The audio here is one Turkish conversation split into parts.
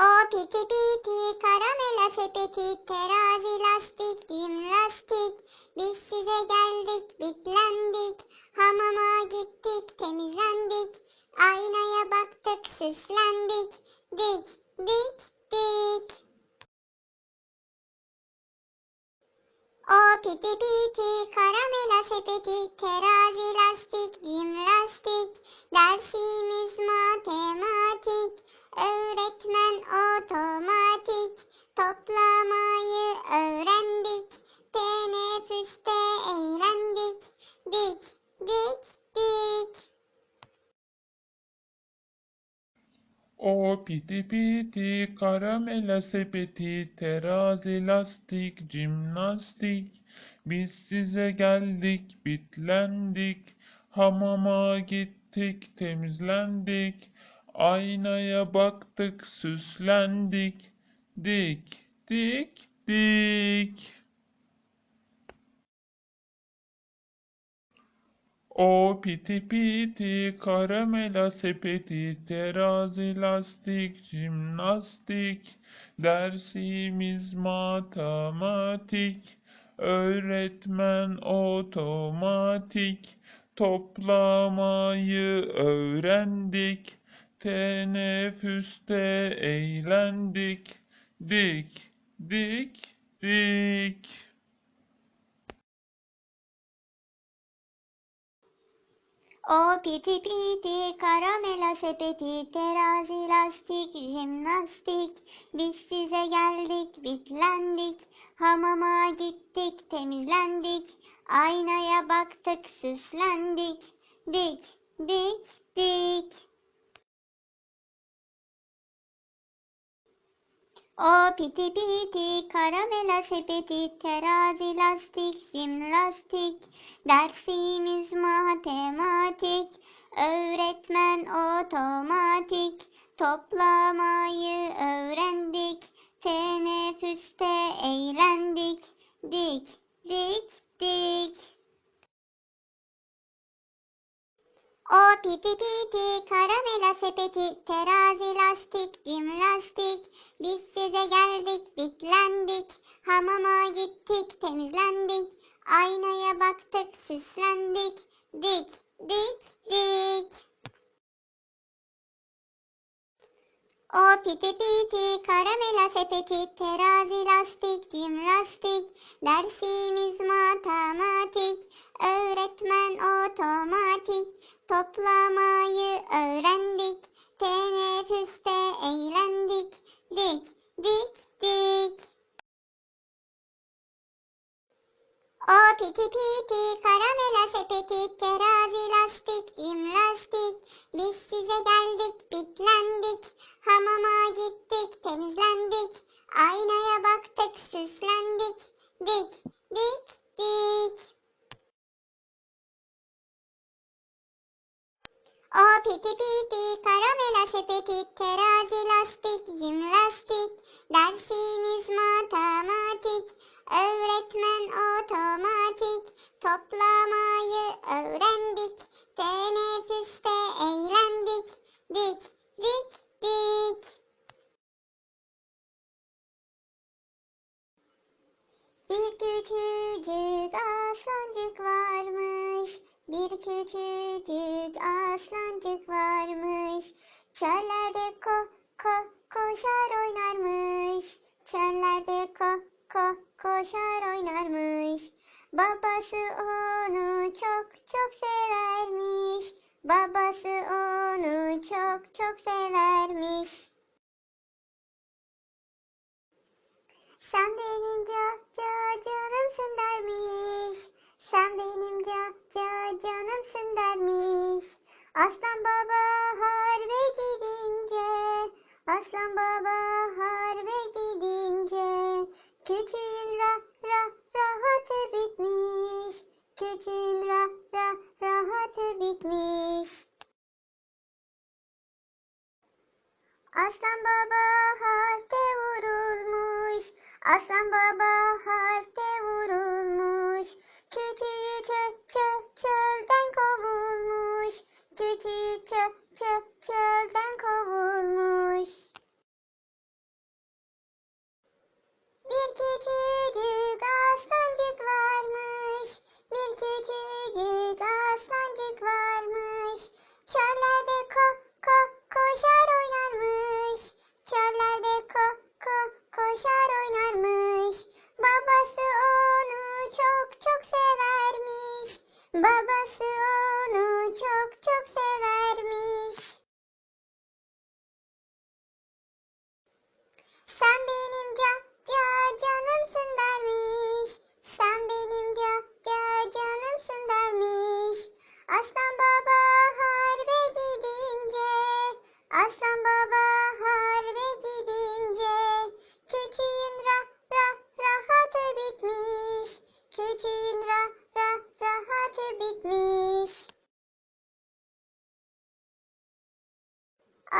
O piti piti karamela sepeti terazi lastik jimnastik Biz size geldik bitlendik. Hamama gittik temizlendik. Aynaya baktık süslendik. Dik dik dik. O piti piti karamela sepeti terazi lastik jimnastik Dersimiz matematik öğretmen otomatik Toplamayı öğrendik. Teneffüste eğlendik. Dik dik dik. O piti piti karamela sepeti terazi lastik jimnastik. Biz size geldik bitlendik. Hamama gittik temizlendik Aynaya baktık süslendik dik dik dik. O piti piti karamela sepeti terazi lastik jimnastik Dersimiz matematik öğretmen otomatik Toplamayı öğrendik teneffüste eğlendik. Dik dik dik. O piti piti karamela sepeti terazi lastik jimnastik. Biz size geldik bitlendik. Hamama gittik temizlendik. Aynaya baktık süslendik. Dik dik dik O piti piti karamela sepeti terazi lastik jimnastik Dersimiz matematik öğretmen otomatik Toplamayı öğrendik teneffüste eğlendik Dik dik dik O piti piti karamela sepeti terazi lastik jimnastik Biz size geldik bitlendik. Hamama gittik temizlendik. Aynaya baktık süslendik. Dik dik dik. O piti piti karamela sepeti terazi lastik jimnastik Dersimiz matematik öğretmen otomatik Toplamayı öğrendik. Teneffüste eğlendik. Dik dik dik. O piti piti karamela sepeti terazi lastik jimnastik Biz size geldik bitlendik küçücük aslancık varmış. Çöllerde ko ko koşar oynarmış. Çöllerde ko ko koşar oynarmış. Babası onu çok çok severmiş. Babası onu çok çok severmiş. Sen benim ca ca canımsın dermiş. Sen benim ca ca canımsın dermiş. Aslan baba harbe gidince, aslan baba harbe gidince, küçüğün ra ra rahatı bitmiş. Küçüğün ra ra rahatı bitmiş. Aslan baba Küçüğü çöl çöl çölden kovulmuş. Küçüğü çöl çöl çölden kovulmuş. Bir küçücük aslancık varmış. Bir küçücük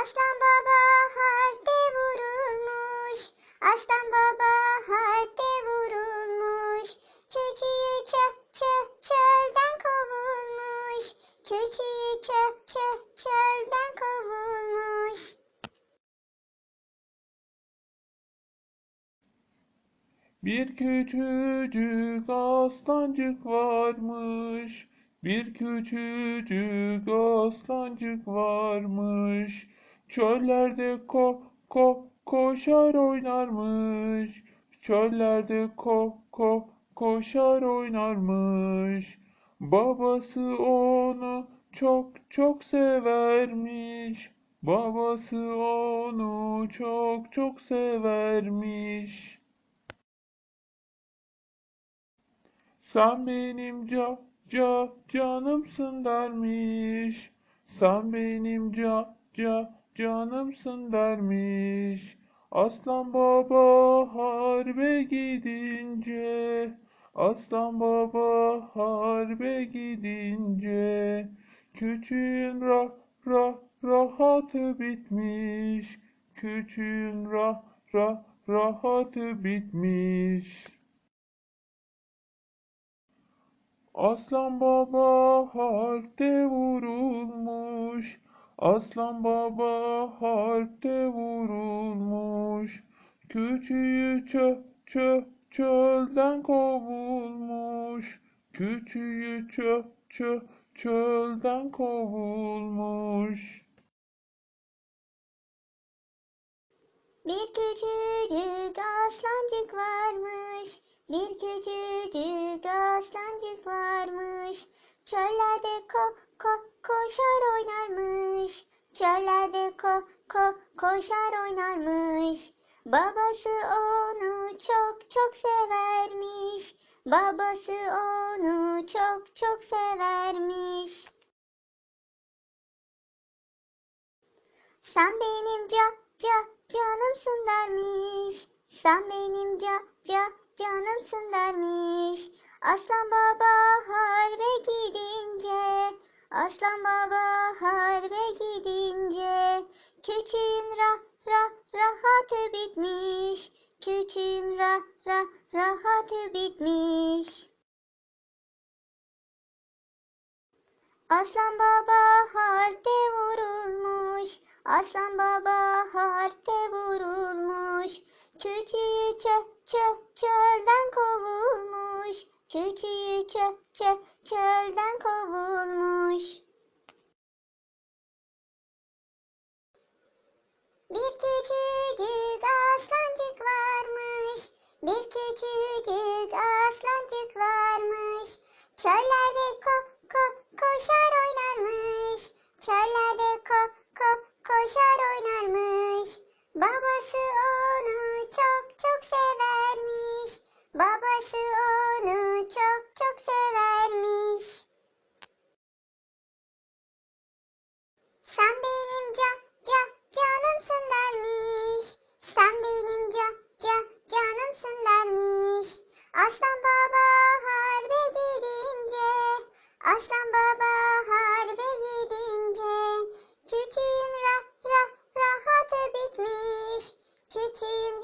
Aslan baba harpte vurulmuş. Aslan baba harpte vurulmuş. Küçüğü çöp çöp çölden kovulmuş. Küçüğü çöp çöp çölden kovulmuş. Bir küçücük aslancık varmış. Bir küçücük aslancık varmış. Çöllerde ko ko koşar oynarmış. Çöllerde ko ko koşar oynarmış. Babası onu çok çok severmiş. Babası onu çok çok severmiş. Sen benim ca ca canımsın dermiş. Sen benim ca ca canımsın dermiş. Aslan baba harbe gidince, aslan baba harbe gidince, küçüğün ra ra rahatı bitmiş. Küçüğün ra ra rahatı bitmiş. Aslan baba harpte vurulmuş. Aslan baba harpte vurulmuş. Küçüğü çö çö çölden kovulmuş. Küçüğü çö çö çölden kovulmuş. Bir küçücük aslancık varmış. Bir küçücük aslancık varmış. Çöllerde ko ko koşar oynarmış. Çöllerde ko ko koşar oynarmış. Babası onu çok çok severmiş. Babası onu çok çok severmiş. Sen benim ca ca canımsın dermiş. Sen benim ca ca canımsın dermiş. Aslan baba harbe gidince, aslan baba harbe gidince, küçüğün ra ra rahatı bitmiş. Küçüğün ra ra rahatı bitmiş. Aslan baba harpte vurulmuş. Aslan baba harpte vurulmuş. Küçüğü çö çö çölden kovulmuş. Küçüğü çö çö çölden kovulmuş. Bir küçücük aslancık varmış. Bir küçücük aslancık varmış. Çöllerde aslan baba harbe gidince, küçüğün ra ra rahatı bitmiş. Küçüğün